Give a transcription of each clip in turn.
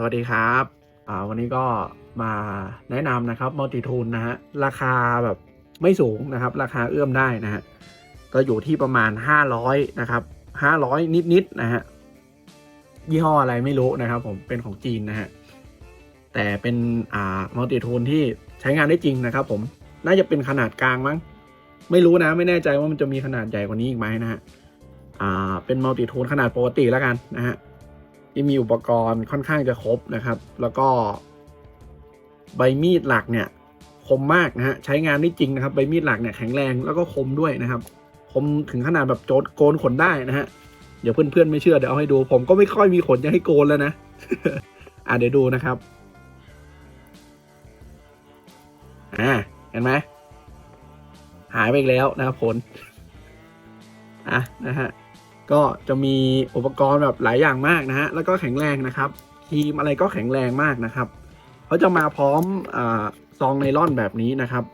สวัสดีครับอ่าวันนี้ก็มาแนะนำนะครับมัลติทูนนะฮะราคาแบบไม่สูงนะครับ ราคาเอื้อมได้นะฮะก็อยู่ที่ประมาณ 500นะครับ500 นิดๆนะฮะยี่ห้ออะไรไม่รู้นะครับ ผมเป็นของจีนนะฮะแต่เป็นอ่ามัลติทูนที่ใช้งานได้จริงนะครับ ผมน่าจะเป็นขนาดกลางมั้งไม่รู้นะไม่แน่ใจว่ามันจะมีขนาดใหญ่กว่านี้อีกไหมนะฮะอ่าเป็นมัลติทูนขนาดปกติแล้วกันนะฮะ ที่มีอุปกรณ์ค่อนข้างจะครบนะครับ แล้วก็ ใบมีดหลักเนี่ย คมมากนะฮะใช้งานได้จริงนะครับ ใบมีดหลักเนี่ยแข็งแรงแล้วก็คมด้วยนะครับ คมถึงขนาดแบบโจดโกนขนได้นะฮะเดี๋ยวเพื่อนๆไม่เชื่อเดี๋ยวเอาให้ดู ผมก็ไม่ค่อยมีขนจะให้โกนแล้วนะอะเดี๋ยวดูนะครับอ่าเห็นไหมหายไปอีกแล้วนะครับผลอะนะฮะ ก็จะมีอุปกรณ์แบบหลายอย่างมากนะฮะแล้วก็แข็งแรงนะครับครีมอะไรก็แข็งแรงมากนะครับเขาจะมาพร้อมอซองไนล่อนแบบนี้นะครับ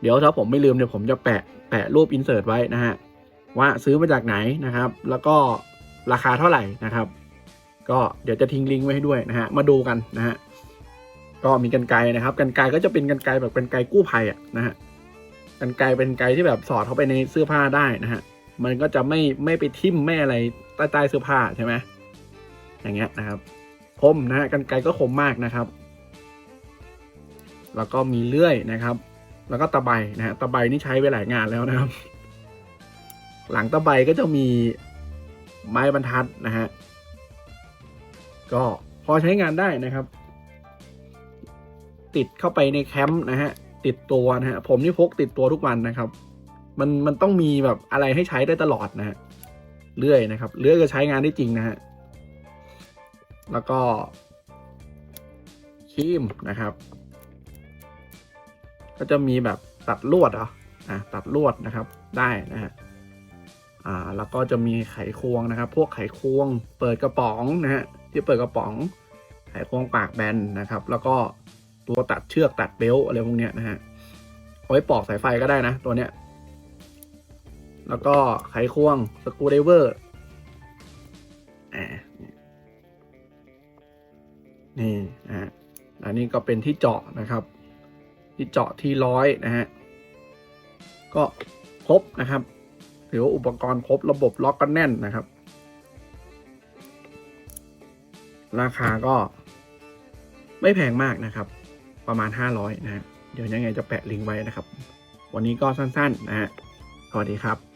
เดี๋ยวถ้าผมไม่ลืมเดี๋ยวผมจะแปะแปะรูปอินเสิร์ตไว้นะฮะว่าซื้อมาจากไหนนะครับ แล้วก็ราคาเท่าไหร่นะครับ ก็เดี๋ยวจะทิ้งลิงก์ไว้ให้ด้วยนะฮะมาดูกันนะฮะก็มีกันไกนะครับกันไกก็จะเป็นกันไกแบบเป็นไกกู้ภัยอะนะฮะกันไกเป็นไกที่แบบสอดเข้าไปในเสื้อผ้าได้นะฮะ มันก็จะไม่ไม่ไปทิ่มไม่อะไรใต้ใต้เสื้อผ้าใช่ไหมอย่างเงี้ยนะครับคมนะกันไกรก็คมมากนะครับ แล้วก็มีเลื่อยนะครับ แล้วก็ตะไบนะฮะตะไบนี่ใช้ไปหลายงานแล้วนะครับ หลังตะไบก็จะมีไม้บรรทัดนะฮะก็พอใช้งานได้นะครับ ติดเข้าไปในแคมป์นะฮะติดตัวนะฮะผมนี่พกติดตัวทุกวันนะครับ มันมันต้องมีแบบอะไรให้ใช้ได้ตลอดนะฮะเลื่อยนะครับเลื่อยก็ใช้งานได้จริงนะฮะแล้วก็ครีมนะครับ ก็จะมีแบบตัดลวดเหรออะตัดลวดนะครับได้นะฮะอ่าแล้วก็จะมีไขควงนะครับ พวกไขควงเปิดกระป๋องนะฮะที่เปิดกระป๋อง ไขควงปากแบนนะครับ แล้วก็ตัวตัดเชือกตัดเบลต์อะไรพวกเนี้ยนะฮะเอาไว้ปอกสายไฟก็ได้นะตัวเนี้ย แล้วก็ไขควงสกูไดเวอร์นี่นะฮะอันนี้ก็เป็นที่เจาะนะครับ ที่เจาะที่ร้อยนะฮะ ก็ครบนะครับถือว่าอุปกรณ์ครบระบบล็อกกันแน่นนะครับ ราคาก็ไม่แพงมากนะครับ ประมาณ 500 นะฮะเดี๋ยวยังไงจะแปะลิงก์ไว้นะครับ วันนี้ก็สั้นๆนะฮะสวัสดีครับ